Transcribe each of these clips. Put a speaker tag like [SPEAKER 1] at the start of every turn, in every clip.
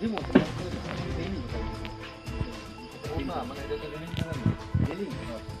[SPEAKER 1] でも、デニムが
[SPEAKER 2] いい。ママが入れてるのに、デニム
[SPEAKER 3] が。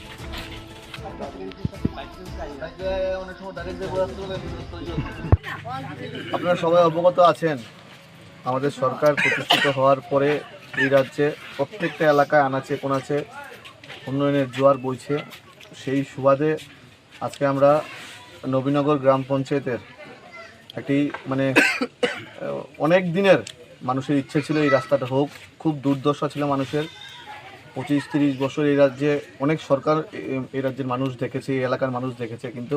[SPEAKER 2] আপনারা সবাই অবগত আছেন, আমাদের সরকার প্রতিষ্ঠিত হওয়ার পরে এই রাজ্যে প্রত্যেকটা এলাকায় আনাচে কোনাচে উন্নয়নের জোয়ার বইছে। সেই সুবাদে আজকে আমরা নবীনগর গ্রাম পঞ্চায়েতের একটি মানে অনেক দিনের মানুষের ইচ্ছে ছিল এই রাস্তাটা হোক। খুব দুর্দশা ছিল মানুষের। পঁচিশ, তিরিশ বছর এই রাজ্যে অনেক সরকার এই রাজ্যের মানুষ দেখেছে, এই এলাকার মানুষ দেখেছে, কিন্তু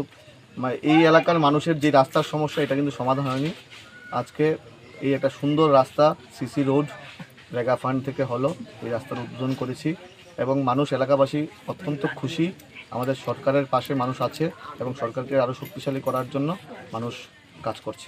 [SPEAKER 2] এই এলাকার মানুষের যে রাস্তার সমস্যা, এটা কিন্তু সমাধান হয়নি। আজকে এই একটা সুন্দর রাস্তা, সিসি রোড, রেগা ফান্ড থেকে হলো, এই রাস্তার উদ্বোধন করেছি এবং মানুষ, এলাকাবাসী অত্যন্ত খুশি। আমাদের সরকারের পাশে মানুষ আছে এবং সরকারকে আরও শক্তিশালী করার জন্য মানুষ কাজ করছে।